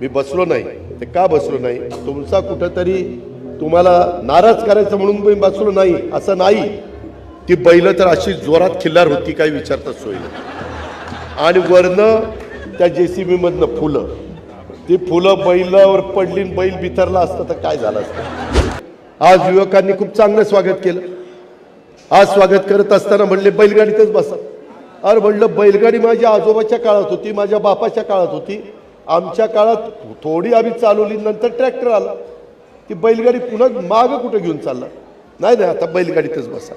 मी बसलो नाही. ते का बसलो नाही? तुमचा कुठंतरी तुम्हाला नाराज करायचं म्हणून मी बसलो नाही असं नाही. ती बैल तर अशी जोरात खिल्लार होती काही विचारताच सोय आणि वरनं त्या जे सी बीमधनं फुलं. ती फुलं बैलावर पडली आणि बैल बिथरला असतं तर काय झालं असतं? आज युवकांनी खूप चांगलं स्वागत केलं. आज स्वागत करत असताना म्हणले बैलगाडीतच बसा. अरे म्हणलं बैलगाडी माझ्या आजोबाच्या काळात होती माझ्या बापाच्या काळात होती. आमच्या काळात थोडी आम्ही चालवली नंतर ट्रॅक्टर आला. ती बैलगाडी पुन्हा मागं कुठं घेऊन चालला? नाही नाही आता बैलगाडीतच बसा.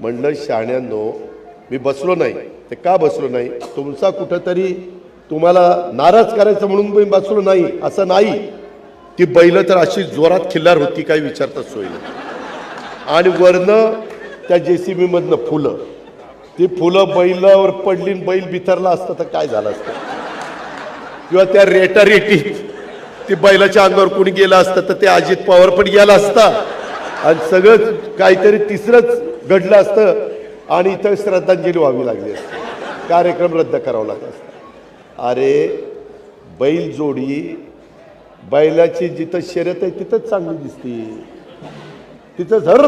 म्हणलं शाण्यांनो मी बसलो नाही. ते का बसलो नाही? तुमचा कुठंतरी तुम्हाला नाराज करायचं म्हणून मी बसलो नाही. असं नाही. ती बैल तर अशी जोरात खिल्लार होती काही विचारताच सोय नाही. आणि वरनं त्या जे सी बीमधनं फुलं. ती फुलं बैलावर पडली बैल बिथरला असतं तर काय झालं असतं? किंवा त्या रेटारेटी ती बैलाच्या अंगावर कोणी गेलं असतं तर ते अजित पवार पण गेला असता. आणि सगळं काहीतरी तिसरंच घडलं असतं आणि इथं श्रद्धांजली व्हावी लागली असते. कार्यक्रम रद्द करावा लागला असता. अरे बैल जोडी बैलाची जिथं शर्यत आहे तिथंच चांगली दिसते. तिथं हर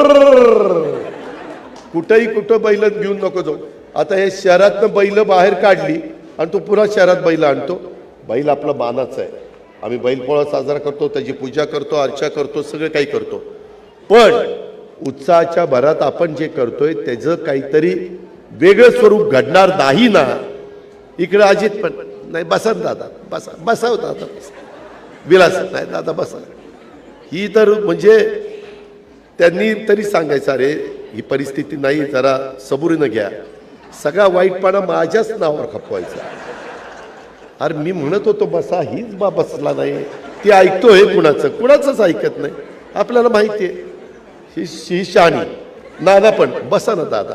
कुठंही कुठं बैल घेऊन नको जाऊ. आता हे शहरातनं बैल बाहेर काढली आणि तो पुन्हा शहरात बैल आणतो. बैल आपलं मानाचं आहे. आम्ही बैलपोळा साजरा करतो त्याची पूजा करतो अर्चा करतो सगळं काही करतो. पण उत्साहाच्या भरात आपण जे करतोय त्याचं काहीतरी वेगळं स्वरूप घडणार नाही ना? इकडं अजित पण नाही बसा दादा बसा बसा हो दादा बसा. विलास नाही दादा बसा. ही तर म्हणजे त्यांनी तरी सांगायचं अरे ही परिस्थिती नाही जरा सबुरीनं घ्या. सगळा वाईटपणा माझ्याच नावावर खपवायचा. अरे मी म्हणत होतो बसा हीच बा बसला नाही. ती ऐकतोय कुणाचं. कुणाचंच ऐकत नाही. आपल्याला माहिती आहे ही ही शहाणी नाना पण. बसा ना दादा.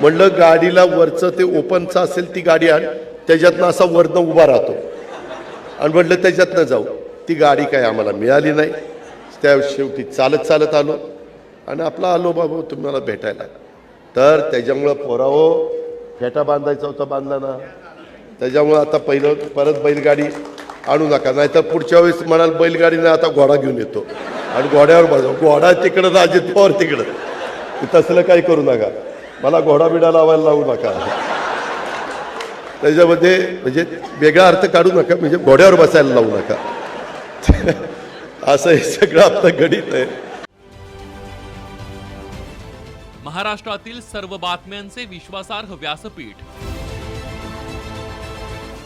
म्हणलं गाडीला वरचं ते ओपनचं असेल ती गाडी आण. त्याच्यातनं असा वरनं उभा राहतो. आणि म्हटलं त्याच्यातनं जाऊ. ती गाडी काय आम्हाला मिळाली नाही. त्या शेवटी चालत चालत आलो. आणि आपला आलो बाबा तुम्हाला भेटायला. तर त्याच्यामुळं पोराहो फेटा बांधायचा होता बांधला ना. त्याच्यामुळं आता पहिलं परत बैलगाडी आणू नका. नाहीतर पुढच्या वेळेस म्हणाल बैलगाडीने आता घोडा घेऊन येतो. आणि घोड्यावर बसव घोडा तिकडं ना अजित पवार तिकडं तसलं काही करू नका. मला घोडा बिडा लावायला लावू नका. त्याच्यामध्ये म्हणजे वेगळा अर्थ काढू नका म्हणजे घोड्यावर बसायला लावू नका. असं हे सगळं आपलं गणित आहे. महाराष्ट्रातील सर्व बातम्यांचे विश्वासार्ह व्यासपीठ.